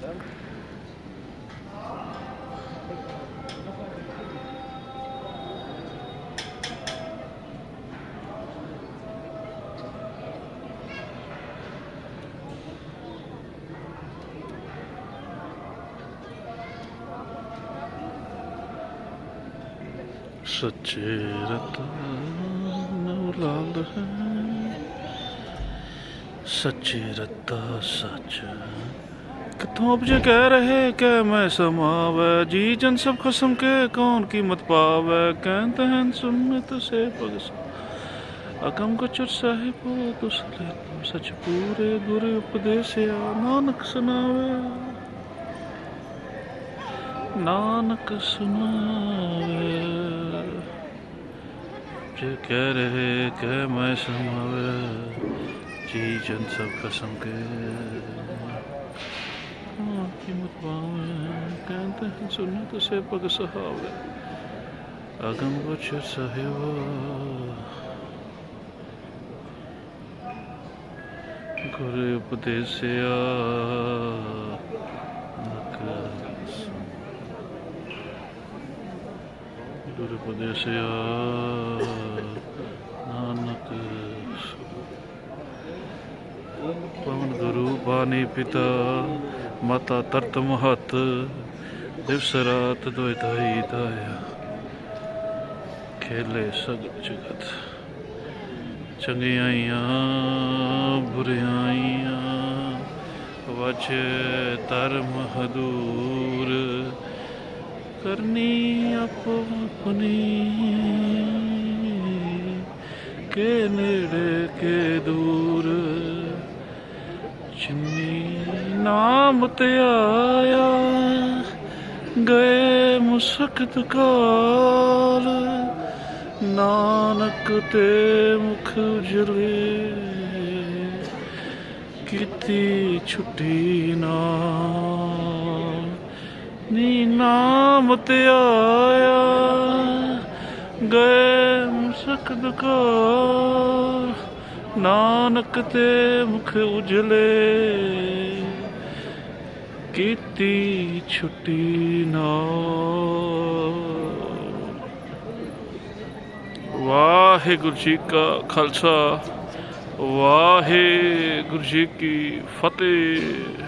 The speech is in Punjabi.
Gracias. सच्चे लाल है। सच्चे रत्ता सच। कितों अब जो कह रहे कह मैं समावे? जी जन सब खसम के, कौन की मत पावे? कहते हैं, सुमित से पगस। अकम को चुर साहिब तुसले तो सच पूरे गुरु उपदेश नानक सुनावे। नानक सुनावे, जे कह रहे कह मैं समावे जी जन सब कसम के कीमत कहते हैं सुनने तो से पग सहावे। अगम कुछ सहेवा। गुरु उपदेश ਉਪਦੇਸਿਆ ਨਾਨਕ ਪਵਨ ਗੁਰੂ ਬਾਣੀ ਪਿਤਾ, ਮਾਤਾ ਤਰਤ ਮਹਤ, ਦਿਵਸ ਰਾਤ ਦੋਇ ਦਾਈ ਦਾਇਆ ਖੇਲੇ ਸਗਲ ਜਗਤ, ਚੰਗਿਆਈਆਂ, ਬੁਰਿਆਈਆਂ, ਵਚ ਧਰਮ ਹਦੂਰ। ਕਰਨੀ ਆਪੋ ਆਪਣੀ। ਕੇ ਨੇੜੇ ਕੇ ਦੂਰ। ਜਿਨੀ ਨਾਮ ਤੇ ਆਇਆ, ਗਏ ਮੁਸਕਤ ਕਾਲ। ਨਾਨਕ ਤੇ ਮੁਖ ਉਜਲੇ ਕੀਤੀ ਛੁੱਟੀ ਨਾ। ਨੀ ਨਾਮ ਤੇ ਆਇਆ ਗਏ ਮੁਸਕਤ ਕਾਲ ਨਾਨਕ ਤੇ ਮੁਖ ਉਜਲੇ। ਕੀਤੀ ਛੁੱਟੀ ਨਾ ਵਾਹਿਗੁਰੂ ਜੀ ਕਾ ਖਾਲਸਾ, ਵਾਹਿਗੁਰੂ ਜੀ ਕੀ ਫਤਿਹ।